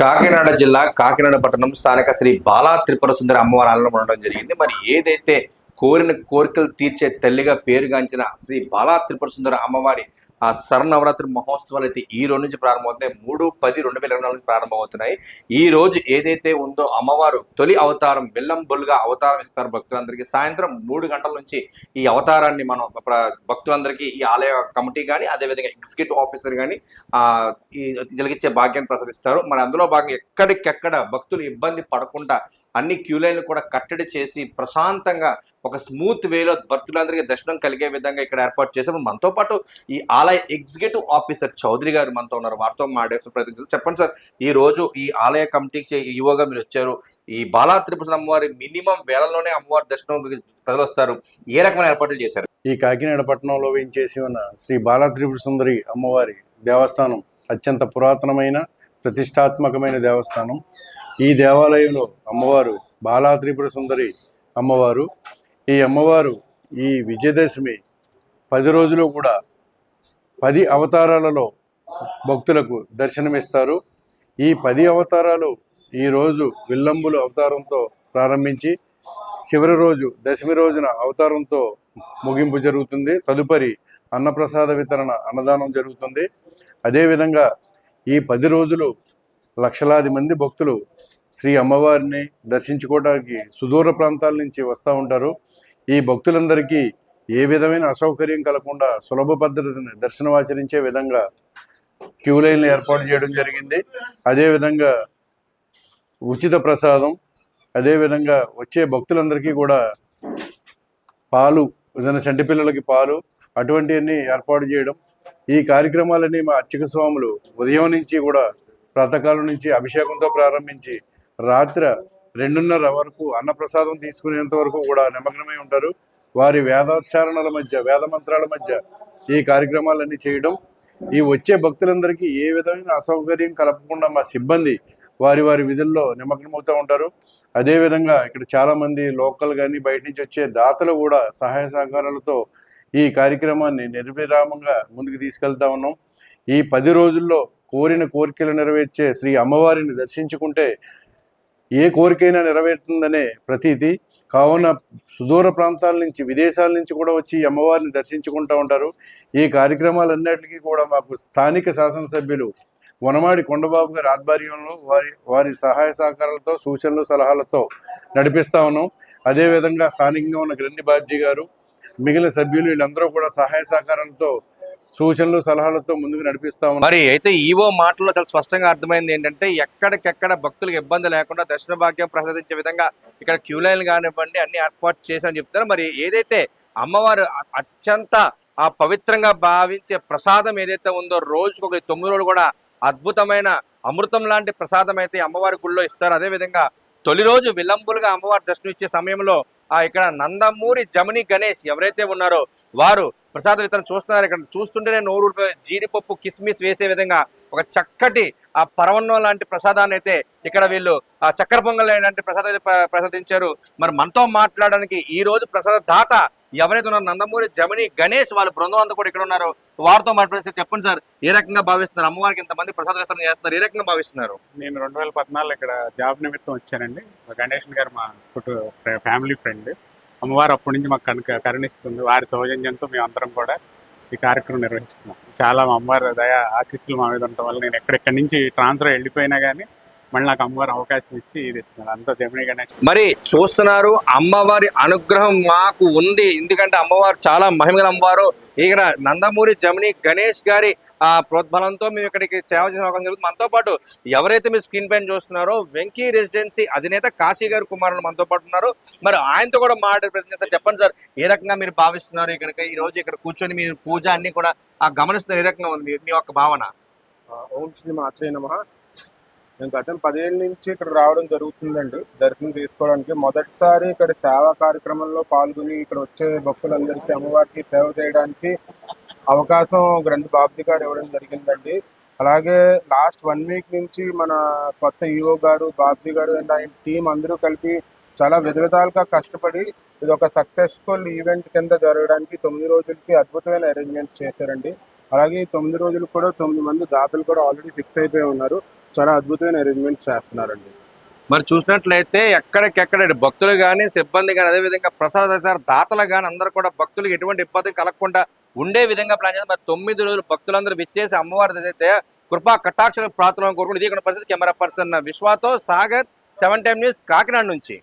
కాకినాడ జిల్లా కాకినాడ పట్టణం స్థానిక శ్రీ బాలా త్రిపుర సుందర అమ్మవారి ఆలయంలో ఉండడం జరిగింది. మరి ఏదైతే కోరిన కోరికలు తీర్చే తల్లిగా పేరుగాంచిన శ్రీ బాలా త్రిపుర సుందర అమ్మవారి ఆ శరన్నవరాత్రి మహోత్సవాలు అయితే ఈ రోజు నుంచి ప్రారంభమవుతున్నాయి. మూడు పది రెండు వేల ఇరవై నాలుగు ప్రారంభమవుతున్నాయి. ఈ రోజు ఏదైతే ఉందో అమ్మవారు తొలి అవతారం బెల్లంబుల్గా అవతారం ఇస్తారు భక్తులందరికీ. సాయంత్రం మూడు గంటల నుంచి ఈ అవతారాన్ని మనం భక్తులందరికీ ఈ ఆలయ కమిటీ కానీ అదేవిధంగా ఎగ్జిక్యూటివ్ ఆఫీసర్ కానీ ఆ ఈ జరిగించే భాగ్యాన్ని ప్రసాదిస్తారు. మరి అందులో భాగంగా ఎక్కడికెక్కడ భక్తులు ఇబ్బంది పడకుండా అన్ని క్యూ లైన్లు కూడా కట్టడి చేసి ప్రశాంతంగా ఒక స్మూత్ వేలో భక్తులందరికీ దర్శనం కలిగే విధంగా ఇక్కడ ఏర్పాటు చేశారు. మనతో పాటు ఈ ఆలయ ఎగ్జిక్యూటివ్ ఆఫీసర్ చౌదరి గారు మనతో ఉన్నారు. వారితో మాట్లాడే ప్రయత్నం చేస్తారు చెప్పండి సార్. ఈ రోజు ఈ ఆలయ కమిటీకి యువగా మీరు వచ్చారు. ఈ బాలా త్రిపుర అమ్మవారి మినిమం వేళల్లోనే అమ్మవారి దర్శనం ప్రజలు వస్తారు ఏ రకమైన ఏర్పాట్లు చేశారు? ఈ కాకినాడ పట్టణంలో వేయించేసి ఉన్న శ్రీ బాలా త్రిపుర సుందరి అమ్మవారి దేవస్థానం అత్యంత పురాతనమైన ప్రతిష్టాత్మకమైన దేవస్థానం. ఈ దేవాలయంలో అమ్మవారు బాలా త్రిపుర సుందరి అమ్మవారు. ఈ అమ్మవారు ఈ విజయదశమి పది రోజులు కూడా పది అవతారాలలో భక్తులకు దర్శనమిస్తారు. ఈ పది అవతారాలు ఈరోజు విల్లంబులు అవతారంతో ప్రారంభించి చివరి రోజు దశమి రోజున అవతారంతో ముగింపు జరుగుతుంది. తదుపరి అన్నప్రసాద వితరణ అన్నదానం జరుగుతుంది. అదేవిధంగా ఈ పది రోజులు లక్షలాది మంది భక్తులు శ్రీ అమ్మవారిని దర్శించుకోవడానికి సుదూర ప్రాంతాల నుంచి వస్తూ ఉంటారు. ఈ భక్తులందరికీ ఏ విధమైన అసౌకర్యం కలగకుండా సులభ పద్ధతిని దర్శనమాచరించే విధంగా క్యూ లైన్లు ఏర్పాటు చేయడం జరిగింది. అదేవిధంగా ఉచిత ప్రసాదం అదేవిధంగా వచ్చే భక్తులందరికీ కూడా పాలు ఏదైనా చంటి పిల్లలకి పాలు అటువంటివన్నీ ఏర్పాటు చేయడం. ఈ కార్యక్రమాలన్నీ మా అర్చక స్వాములు ఉదయం నుంచి కూడా ప్రాతకాలం నుంచి అభిషేకంతో ప్రారంభించి రాత్రి రెండున్నర వరకు అన్నప్రసాదం తీసుకునేంత వరకు కూడా నిమగ్నమై ఉంటారు. వారి వేదోచ్చారణల మధ్య వేద మంత్రాల మధ్య ఈ కార్యక్రమాలన్నీ చేయడం ఈ వచ్చే భక్తులందరికీ ఏ విధమైన అసౌకర్యం కలపకుండా మా సిబ్బంది వారి వారి విధుల్లో నిమగ్నమవుతూ ఉంటారు. అదేవిధంగా ఇక్కడ చాలామంది లోకల్ కానీ బయట నుంచి వచ్చే దాతలు కూడా సహాయ సహకారాలతో ఈ కార్యక్రమాన్ని నిర్విరామంగా ముందుకు తీసుకెళ్తా ఉన్నాం. ఈ పది రోజుల్లో కోరిన కోరికలు నెరవేర్చే శ్రీ అమ్మవారిని దర్శించుకుంటే ఏ కోరికైనా నెరవేరుతుందనే ప్రతీతి. కావున సుదూర ప్రాంతాల నుంచి విదేశాల నుంచి కూడా వచ్చి ఈ అమ్మవారిని దర్శించుకుంటూ ఉంటారు. ఈ కార్యక్రమాలన్నిటికీ కూడా మాకు స్థానిక శాసనసభ్యులు వనమాడి కొండబాబు గారి ఆధ్వర్యంలో వారి వారి సహాయ సహకారాలతో సూచనలు సలహాలతో నడిపిస్తా ఉన్నాం. అదేవిధంగా స్థానికంగా ఉన్న గ్రంథి బాధ్య గారు మిగిలిన సభ్యులు వీళ్ళందరూ కూడా సహాయ సహకారాలతో సూచనలు సలహాలతో ముందుకు నడిపిస్తా ఉన్నాం మరి అయితే ఈవో మాటల్లో చాలా స్పష్టంగా అర్థమైంది ఏంటంటే ఎక్కడికెక్కడ భక్తులకు ఇబ్బంది లేకుండా దర్శన భాగ్యం ప్రసాదించే విధంగా ఇక్కడ క్యూ లైన్ కానివ్వండి అన్ని ఏర్పాటు చేశారని చెప్తారు మరి ఏదైతే అమ్మవారు అత్యంత ఆ పవిత్రంగా భావించే ప్రసాదం ఏదైతే ఉందో రోజుకు ఒక తొమ్మిది రోజులు కూడా అద్భుతమైన అమృతం లాంటి ప్రసాదం అయితే అమ్మవారి గుళ్ళో ఇస్తారు. అదే విధంగా తొలి రోజు విలంబులుగా అమ్మవారి దర్శనం ఇచ్చే సమయంలో ఆ ఇక్కడ నందమూరి జమిని గణేష్ ఎవరైతే ఉన్నారో వారు ప్రసాదం ఇతను చూస్తున్నారు ఇక్కడ. చూస్తుంటేనే నోరు రూపాయలు జీడిపప్పు కిస్మిస్ వేసే విధంగా ఒక చక్కటి ఆ పరవన్నం లాంటి ప్రసాదాన్ని అయితే ఇక్కడ వీళ్ళు ఆ చక్కెర పొంగల్ లాంటి ప్రసాదం అయితే ప్రసాదించారు. మరి మనతో మాట్లాడడానికి ఈ రోజు ప్రసాద దాత ఎవరైతే ఉన్నారో నందమూరి జమిని గణేష్ వాళ్ళ బృందం అంతా కూడా ఇక్కడ ఉన్నారు. వారితో మాట్లాడితే చెప్పండి సార్ ఏ రకంగా భావిస్తున్నారు? అమ్మవారికి ఇంతమంది ప్రసాద విస్తరణ చేస్తున్నారు ఏ రకంగా భావిస్తున్నారు? నేను రెండు వేల పద్నాలుగులో ఇక్కడ జాబ్ నిమిత్తం వచ్చానండి. గణేష్ గారు మా ఫ్యామిలీ ఫ్రెండ్. అమ్మవారు అప్పటి నుంచి మాకు కనుక కరుణిస్తుంది. వారి సౌజన్యంతో మేము అందరం కూడా ఈ కార్యక్రమం నిర్వహిస్తున్నాం. చాలా మా అమ్మవారి దయ ఆశీస్సులు మా మీద ఉండటం వల్ల నేను ఎక్కడెక్కడి నుంచి ట్రాన్స్ఫర్ వెళ్ళిపోయినా కానీ మళ్ళీ నాకు అమ్మవారు అవకాశం ఇచ్చి ఇది ఇస్తున్నారు. అంతా జమిని గణేష్. మరి చూస్తున్నారు అమ్మవారి అనుగ్రహం మాకు ఉంది. ఎందుకంటే అమ్మవారు చాలా మహిమగల అమ్మవారు. ఇక్కడ నందమూరి జమిని గణేష్ గారి ఆ ప్రోద్బలంతో మేము ఇక్కడికి సేవ చేసిన అవకాశం జరుగుతుంది. మనతో పాటు ఎవరైతే మీరు స్క్రీన్ పైన చూస్తున్నారో వెంకీ రెసిడెన్సీ అధినేత కాశీ గారి కుమారులు మనతో పాటు ఉన్నారు. మరి ఆయనతో కూడా మాట్లాడే ప్రయత్నం చేస్తారు. చెప్పండి సార్ ఏ రకంగా మీరు భావిస్తున్నారు ఇక్కడ ఈ రోజు ఇక్కడ కూర్చొని మీరు పూజ అన్ని కూడా ఆ గమనిస్తున్నారు ఏ రకంగా ఉంది మీ యొక్క భావన? ఓం శ్రీ మాత్రే నమ. నేను గతం పదేళ్ళ నుంచి ఇక్కడ రావడం జరుగుతుందండి. దర్శనం చేసుకోవడానికి మొదటిసారి ఇక్కడ సేవా కార్యక్రమంలో పాల్గొని ఇక్కడ వచ్చే భక్తులందరికీ అమ్మవారికి సేవ చేయడానికి అవకాశం గ్రంథ బాబ్జీ గారు ఇవ్వడం జరిగిందండి. అలాగే లాస్ట్ వన్ వీక్ నుంచి మన కొత్త ఈఓ గారు బాబ్జీ గారు అండ్ ఆయన టీం అందరూ కలిపి చాలా విధవిధాలుగా కష్టపడి ఇది ఒక సక్సెస్ఫుల్ ఈవెంట్ కింద జరగడానికి తొమ్మిది రోజులకి అద్భుతమైన అరేంజ్మెంట్స్ చేశారండి. అలాగే తొమ్మిది రోజులు కూడా తొమ్మిది మంది దాతలు కూడా ఆల్రెడీ ఫిక్స్ అయిపోయి ఉన్నారు. చాలా అద్భుతమైన అరేంజ్మెంట్స్ చేస్తున్నారండి. మరి చూసినట్లయితే ఎక్కడికెక్కడ భక్తులు కానీ సిబ్బంది కానీ అదేవిధంగా ప్రసాద దాతలు కానీ అందరూ కూడా భక్తులకు ఎటువంటి ఇబ్బంది కలగకుండా ఉండే విధంగా ప్లాన్ చేసి మరి తొమ్మిది రోజులు భక్తులందరూ విచ్చేసి అమ్మవారి అయితే కృపా కటాక్ష ప్రార్థన కోరుకుంటే ఇది ఇక్కడ పరిస్థితి camera person విశ్వాతో Sagar seven time news Kakinada నుంచి.